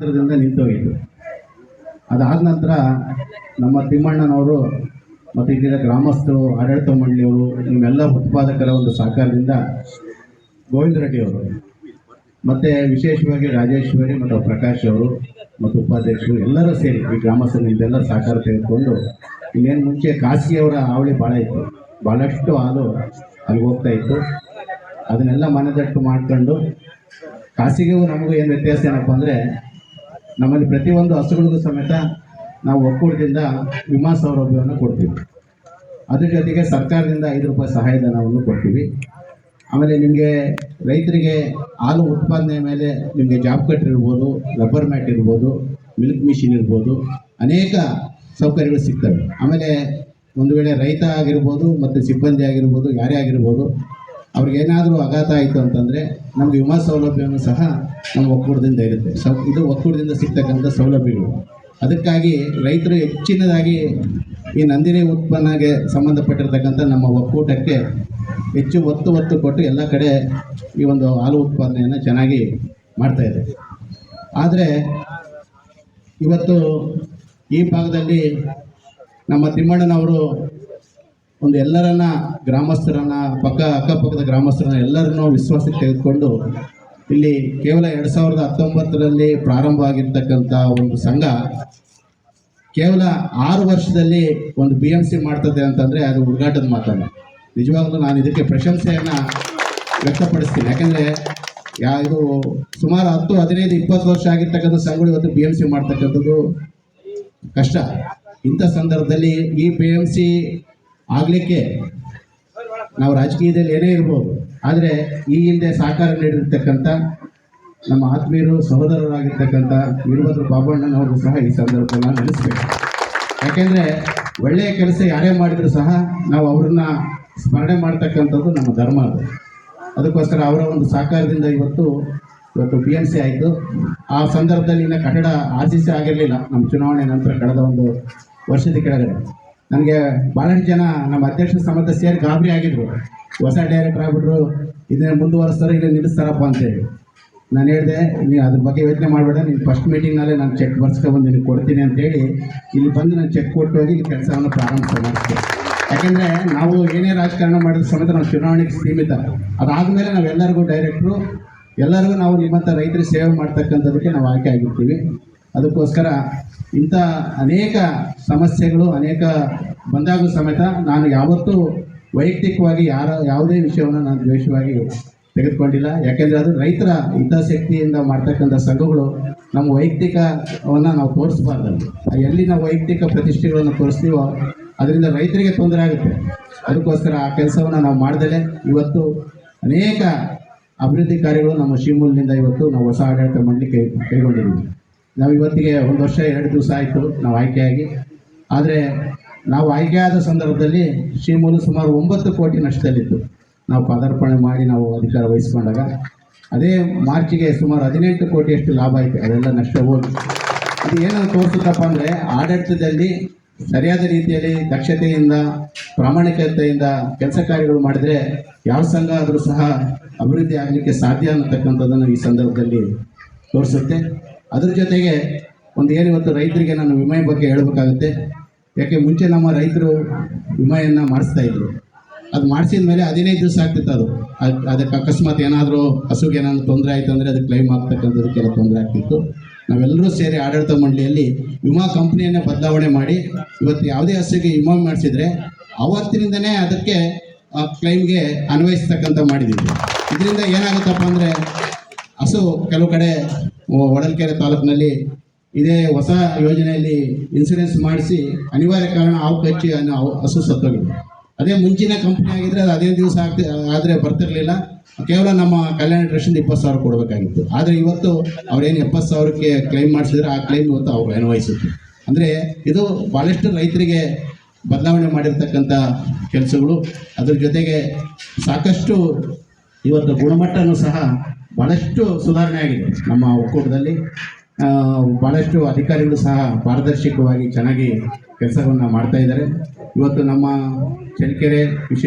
ದಿಂದ ನಿಂತೋಗಿತ್ತು ಅದಾದ ನಂತರ ನಮ್ಮ ತಿಮ್ಮಣ್ಣನವರು ಮತ್ತು ಇಲ್ಲಿನ ಗ್ರಾಮಸ್ಥರು, ಆಡಳಿತ ಮಂಡಳಿಯವರು, ನಿಮ್ಮೆಲ್ಲ ಉತ್ಪಾದಕರ ಒಂದು ಸಹಕಾರದಿಂದ ಗೋವಿಂದ ರೆಡ್ಡಿ ಅವರು, ಮತ್ತು ವಿಶೇಷವಾಗಿ ರಾಜೇಶ್ವರಿ ಮತ್ತು ಪ್ರಕಾಶ್ ಅವರು ಮತ್ತು ಉಪಾಧ್ಯಕ್ಷರು ಎಲ್ಲರೂ ಸೇರಿ ಈ ಗ್ರಾಮಸ್ಥರಿಂದೆಲ್ಲ ಸಹಕಾರ ತೆಗೆದುಕೊಂಡು ಇನ್ನೇನು ಮುಂಚೆ ಖಾಸಗಿಯವರ ಹಾವಳಿ ಭಾಳ ಇತ್ತು. ಭಾಳಷ್ಟು ಹಾಲು ಅಲ್ಲಿ ಹೋಗ್ತಾ ಇತ್ತು. ಅದನ್ನೆಲ್ಲ ಮನೆದಟ್ಟು ಮಾಡ್ಕೊಂಡು ಖಾಸಗಿಗೂ ನಮಗೂ ಏನು ವ್ಯತ್ಯಾಸ ಏನಪ್ಪ ಅಂದರೆ ನಮ್ಮಲ್ಲಿ ಪ್ರತಿಯೊಂದು ಹಸುಗಳಿಗೂ ಸಮೇತ ನಾವು ಒಕ್ಕೂಟದಿಂದ ವಿಮಾ ಸೌಲಭ್ಯವನ್ನು ಕೊಡ್ತೀವಿ. ಅದ್ರ ಜೊತೆಗೆ ಸರ್ಕಾರದಿಂದ ಐದು ರೂಪಾಯಿ ಸಹಾಯಧನವನ್ನು ಕೊಡ್ತೀವಿ. ಆಮೇಲೆ ನಿಮಗೆ ರೈತರಿಗೆ ಹಾಲು ಉತ್ಪಾದನೆ ಮೇಲೆ ನಿಮಗೆ ಜಾಬ್ ಕಟ್ ಇರ್ಬೋದು, ರಬ್ಬರ್ ಮ್ಯಾಟ್ ಇರ್ಬೋದು, ಮಿಲ್ಕ್ ಮಿಷಿನ್ ಇರ್ಬೋದು, ಅನೇಕ ಸೌಕರ್ಯಗಳು ಸಿಗ್ತವೆ. ಆಮೇಲೆ ಒಂದು ವೇಳೆ ರೈತ ಆಗಿರ್ಬೋದು, ಮತ್ತು ಸಿಬ್ಬಂದಿ ಆಗಿರ್ಬೋದು, ಯಾರೇ ಆಗಿರ್ಬೋದು ಅವ್ರಿಗೇನಾದರೂ ಆಘಾತ ಆಯಿತು ಅಂತಂದರೆ ನಮ್ಮ ವಿಮಾ ಸೌಲಭ್ಯವನ್ನು ಸಹ ನಮ್ಮ ಒಕ್ಕೂಟದಿಂದ ಇರುತ್ತೆ. ಸೌ, ಇದು ಒಕ್ಕೂಟದಿಂದ ಸಿಗ್ತಕ್ಕಂಥ ಸೌಲಭ್ಯಗಳು. ಅದಕ್ಕಾಗಿ ರೈತರು ಹೆಚ್ಚಿನದಾಗಿ ಈ ನಂದಿನಿ ಉತ್ಪನ್ನಗೆ ಸಂಬಂಧಪಟ್ಟಿರ್ತಕ್ಕಂಥ ನಮ್ಮ ಒಕ್ಕೂಟಕ್ಕೆ ಹೆಚ್ಚು ಒತ್ತು ಒತ್ತು ಕೊಟ್ಟು ಎಲ್ಲ ಕಡೆ ಈ ಒಂದು ಹಾಲು ಉತ್ಪಾದನೆಯನ್ನು ಚೆನ್ನಾಗಿ ಮಾಡ್ತಾಯಿದೆ ಆದರೆ ಇವತ್ತು ಈ ಭಾಗದಲ್ಲಿ ನಮ್ಮ ತಿಮ್ಮಣ್ಣನವರು ಒಂದು ಎಲ್ಲರನ್ನ ಗ್ರಾಮಸ್ಥರನ್ನ, ಪಕ್ಕ ಅಕ್ಕಪಕ್ಕದ ಗ್ರಾಮಸ್ಥರನ್ನ ಎಲ್ಲರನ್ನೂ ವಿಶ್ವಾಸಕ್ಕೆ ತೆಗೆದುಕೊಂಡು ಇಲ್ಲಿ ಕೇವಲ ಎರಡು ಸಾವಿರದ ಹತ್ತೊಂಬತ್ತರಲ್ಲಿ ಪ್ರಾರಂಭ ಆಗಿರ್ತಕ್ಕಂಥ ಒಂದು ಸಂಘ ಕೇವಲ ಆರು ವರ್ಷದಲ್ಲಿ ಒಂದು ಬಿ ಎಂ ಸಿ ಮಾಡ್ತದೆ ಅಂತಂದರೆ ಅದು ಹುಡುಗಾಟದ ಮಾತಲ್ಲ. ನಿಜವಾಗ್ಲೂ ನಾನು ಇದಕ್ಕೆ ಪ್ರಶಂಸೆಯನ್ನು ವ್ಯಕ್ತಪಡಿಸ್ತೀನಿ. ಯಾಕಂದರೆ ಯಾ, ಇದು ಸುಮಾರು ಹತ್ತು, ಹದಿನೈದು, ಇಪ್ಪತ್ತು ವರ್ಷ ಆಗಿರ್ತಕ್ಕಂಥ ಸಂಘಗಳು ಇವತ್ತು ಬಿ ಎಂ ಸಿ ಮಾಡ್ತಕ್ಕಂಥದ್ದು ಕಷ್ಟ. ಇಂಥ ಸಂದರ್ಭದಲ್ಲಿ ಈ ಬಿ ಎಂ ಸಿ ಆಗಲಿಕ್ಕೆ ನಾವು ರಾಜಕೀಯದಲ್ಲಿ ಏನೇ ಇರ್ಬೋದು, ಆದರೆ ಈ ಹಿಂದೆ ಸಹಕಾರ ನೀಡಿರ್ತಕ್ಕಂಥ ನಮ್ಮ ಆತ್ಮೀಯರು, ಸಹೋದರರಾಗಿರ್ತಕ್ಕಂಥ ವೀರಭದ್ರ ಬಾಬಣ್ಣನವರು ಸಹ ಈ ಸಂದರ್ಭದಲ್ಲಿ ನಡೆಸಬೇಕು ಯಾಕೆಂದರೆ ಒಳ್ಳೆಯ ಕೆಲಸ ಯಾರೇ ಮಾಡಿದರೂ ಸಹ ನಾವು ಅವ್ರನ್ನ ಸ್ಮರಣೆ ಮಾಡ್ತಕ್ಕಂಥದ್ದು ನಮ್ಮ ಧರ್ಮ ಅದು. ಅದಕ್ಕೋಸ್ಕರ ಅವರ ಒಂದು ಸಹಕಾರದಿಂದ ಇವತ್ತು ಇವತ್ತು ಪಿ ಎಂ ಸಿ ಆಯಿತು. ಆ ಸಂದರ್ಭದಲ್ಲಿ ಇನ್ನು ಕಟ್ಟಡ ಆರ್ ಸಿ ಸಿ ಆಗಿರಲಿಲ್ಲ, ನಮ್ಮ ಚುನಾವಣೆ ನಂತರ ಕಳೆದ ಒಂದು ವರ್ಷದ ಕೆಳಗಡೆ. ನನಗೆ ಭಾಳಷ್ಟು ಜನ ನಮ್ಮ ಅಧ್ಯಕ್ಷ ಸಮೇತ ಸೇರಿ ಗಾಬರಿ ಆಗಿದ್ರು. ಹೊಸ ಡೈರೆಕ್ಟರ್ ಆಗ್ಬಿಟ್ರು, ಇದನ್ನ ಮುಂದುವರೆಸ್ತಾರೆ ಇಲ್ಲ ನಿಲ್ಲಿಸ್ತಾರಪ್ಪ ಅಂತೇಳಿ ನಾನು ಹೇಳಿದೆ ನೀವು ಅದ್ರ ಬಗ್ಗೆ ಯೋಚನೆ ಮಾಡಬೇಡ, ನೀನು ಫಸ್ಟ್ ಮೀಟಿಂಗ್ನಲ್ಲೇ ನಾನು ಚೆಕ್ ಬರ್ಸ್ಕೊಬಂದು ನಿನಗೆ ಕೊಡ್ತೀನಿ ಅಂತೇಳಿ ಇಲ್ಲಿ ಬಂದು ನಾನು ಚೆಕ್ ಕೊಟ್ಟು ಹೋಗಿ ಈ ಕೆಲಸವನ್ನು ಪ್ರಾರಂಭ ಯಾಕೆಂದರೆ ನಾವು ಏನೇ ರಾಜಕಾರಣ ಮಾಡಿದ ಸಮೇತ ನಾವು ಚುನಾವಣೆಗೆ ಸೀಮಿತ. ಅದಾದಮೇಲೆ ನಾವೆಲ್ಲರಿಗೂ ಡೈರೆಕ್ಟ್ರು ಎಲ್ಲರಿಗೂ ನಾವು ನಿಮ್ಮಂಥ ರೈತರಿಗೆ ಸೇವೆ ಮಾಡ್ತಕ್ಕಂಥದಕ್ಕೆ ನಾವು ಆಯ್ಕೆ ಆಗಿರ್ತೀವಿ. ಅದಕ್ಕೋಸ್ಕರ ಇಂಥ ಅನೇಕ ಸಮಸ್ಯೆಗಳು, ಅನೇಕ ಬಂದಾಗ ಸಮೇತ ನಾನು ಯಾವತ್ತೂ ವೈಯಕ್ತಿಕವಾಗಿ ಯಾರ, ಯಾವುದೇ ವಿಷಯವನ್ನು ನಾನು ದ್ವೇಷವಾಗಿ ತೆಗೆದುಕೊಂಡಿಲ್ಲ. ಯಾಕೆಂದರೆ ಅದು ರೈತರ ಹಿತಾಸಕ್ತಿಯಿಂದ ಮಾಡ್ತಕ್ಕಂಥ ಸಂಘಗಳು ನಮ್ಮ ವೈಯಕ್ತಿಕವನ್ನು ನಾವು ತೋರಿಸ್ಬಾರ್ದು. ಎಲ್ಲಿ ನಾವು ವೈಯಕ್ತಿಕ ಪ್ರತಿಷ್ಠೆಗಳನ್ನು ತೋರಿಸ್ತೀವೋ ಅದರಿಂದ ರೈತರಿಗೆ ತೊಂದರೆ ಆಗುತ್ತೆ. ಅದಕ್ಕೋಸ್ಕರ ಆ ಕೆಲಸವನ್ನು ನಾವು ಮಾಡ್ದಲೇ ಇವತ್ತು ಅನೇಕ ಅಭಿವೃದ್ಧಿ ಕಾರ್ಯಗಳು ನಮ್ಮ ಶಿವಮೂಲಿನಿಂದ ಇವತ್ತು ನಾವು ಹೊಸ ಆಡಳಿತ ಮಾಡಲಿಕ್ಕೆ ಕೈಗೊಂಡಿದ್ದೀವಿ. ನಾವು ಇವತ್ತಿಗೆ ಒಂದು ವರ್ಷ, ಎರಡು ದಿವಸ ಆಯಿತು ನಾವು ಆಯ್ಕೆಯಾಗಿ. ಆದರೆ ನಾವು ಆಯ್ಕೆಯಾದ ಸಂದರ್ಭದಲ್ಲಿ ಶ್ರೀಮೂಲು ಸುಮಾರು ಒಂಬತ್ತು ಕೋಟಿ ನಷ್ಟದಲ್ಲಿತ್ತು. ನಾವು ಪದಾರ್ಪಣೆ ಮಾಡಿ ನಾವು ಅಧಿಕಾರ ವಹಿಸ್ಕೊಂಡಾಗ. ಅದೇ ಮಾರ್ಚಿಗೆ ಸುಮಾರು ಹದಿನೆಂಟು ಕೋಟಿಯಷ್ಟು ಲಾಭ ಆಯಿತು. ಅದೆಲ್ಲ ನಷ್ಟ ಹೋಗಿ. ಇದು ಏನನ್ನು ತೋರಿಸುತ್ತಪ್ಪ ಅಂದರೆ ಆಡಳಿತದಲ್ಲಿ ಸರಿಯಾದ ರೀತಿಯಲ್ಲಿ ದಕ್ಷತೆಯಿಂದ, ಪ್ರಾಮಾಣಿಕತೆಯಿಂದ ಕೆಲಸ ಕಾರ್ಯಗಳು ಮಾಡಿದರೆ ಯಾವ ಸಂಘ ಆದರೂ ಸಹ ಅಭಿವೃದ್ಧಿ ಆಗಲಿಕ್ಕೆ ಸಾಧ್ಯ ಅನ್ನತಕ್ಕಂಥದ್ದನ್ನು ಈ ಸಂದರ್ಭದಲ್ಲಿ ತೋರಿಸುತ್ತೆ. ಅದ್ರ ಜೊತೆಗೆ ಒಂದು ಏನು ಇವತ್ತು ರೈತರಿಗೆ ನಾನು ವಿಮೆ ಬಗ್ಗೆ ಹೇಳಬೇಕಾಗುತ್ತೆ. ಯಾಕೆ ಮುಂಚೆ ನಮ್ಮ ರೈತರು ವಿಮೆಯನ್ನು ಮಾಡಿಸ್ತಾ ಇದ್ರು. ಅದು ಮಾಡಿಸಿದ ಮೇಲೆ ಹದಿನೈದು ದಿವಸ ಆಗ್ತಿತ್ತು ಅದು. ಅದ್- ಅದಕ್ಕೆ ಅಕಸ್ಮಾತ್ ಏನಾದರೂ ಹಸುಗೆ ಏನಾದರೂ ತೊಂದರೆ ಆಯಿತು ಅಂದರೆ ಅದಕ್ಕೆ ಕ್ಲೈಮ್ ಆಗ್ತಕ್ಕಂಥದಕ್ಕೆಲ್ಲ ತೊಂದರೆ ಆಗ್ತಿತ್ತು. ನಾವೆಲ್ಲರೂ ಸೇರಿ ಆಡಳಿತ ಮಂಡಳಿಯಲ್ಲಿ ವಿಮಾ ಕಂಪ್ನಿಯನ್ನೇ ಬದಲಾವಣೆ ಮಾಡಿ ಇವತ್ತು ಯಾವುದೇ ಹಸುಗೆ ವಿಮಾ ಮಾಡಿಸಿದ್ರೆ ಅವತ್ತಿನಿಂದನೇ ಅದಕ್ಕೆ ಕ್ಲೈಮ್ಗೆ ಅನ್ವಯಿಸ್ತಕ್ಕಂಥ ಮಾಡಿದ್ದೀವಿ. ಇದರಿಂದ ಏನಾಗುತ್ತಪ್ಪ ಅಂದರೆ ಹಸು ಕೆಲವು ಕಡೆ ಒಡಲ್ಕೆರೆ ತಾಲೂಕಿನಲ್ಲಿ ಇದೇ ಹೊಸ ಯೋಜನೆಯಲ್ಲಿ ಇನ್ಸೂರೆನ್ಸ್ ಮಾಡಿಸಿ ಅನಿವಾರ್ಯ ಕಾರಣ ಹಾವು ಕಚ್ಚಿ ಹಸು ಸತ್ತೋಗಿದೆ. ಅದೇ ಮುಂಚಿನ ಕಂಪ್ನಿ ಆಗಿದ್ರೆ ಅದು ಅದೇ ದಿವಸ ಆಗ್ತಿ ಆದರೆ ಬರ್ತಿರಲಿಲ್ಲ. ಕೇವಲ ನಮ್ಮ ಕಲ್ಯಾಣ ಟ್ರಸ್ಟಿಂದ ಇಪ್ಪತ್ತು ಸಾವಿರ ಕೊಡಬೇಕಾಗಿತ್ತು. ಆದರೆ ಇವತ್ತು ಅವ್ರೇನು ಎಪ್ಪತ್ತು ಸಾವಿರಕ್ಕೆ ಕ್ಲೈಮ್ ಮಾಡಿಸಿದ್ರೆ ಆ ಕ್ಲೈಮ್ ಇವತ್ತು ಅವ್ರು ಅನ್ವಯಿಸುತ್ತೆ ಅಂದರೆ ಇದು ಭಾಳಷ್ಟು ರೈತರಿಗೆ ಬದಲಾವಣೆ ಮಾಡಿರ್ತಕ್ಕಂಥ ಕೆಲಸಗಳು. ಅದ್ರ ಜೊತೆಗೆ ಸಾಕಷ್ಟು ಇವತ್ತು ಗುಣಮಟ್ಟನೂ ಸಹ ಭಾಳಷ್ಟು ಸುಧಾರಣೆ ಆಗಿದೆ ನಮ್ಮ ಒಕ್ಕೂಟದಲ್ಲಿ. ಭಾಳಷ್ಟು ಅಧಿಕಾರಿಗಳು ಸಹ ಪಾರದರ್ಶಕವಾಗಿ ಚೆನ್ನಾಗಿ ಕೆಲಸವನ್ನು ಮಾಡ್ತಾ ಇದ್ದಾರೆ. ಇವತ್ತು ನಮ್ಮ ಚಳ್ಳಕೆರೆ ವಿಶೇಷ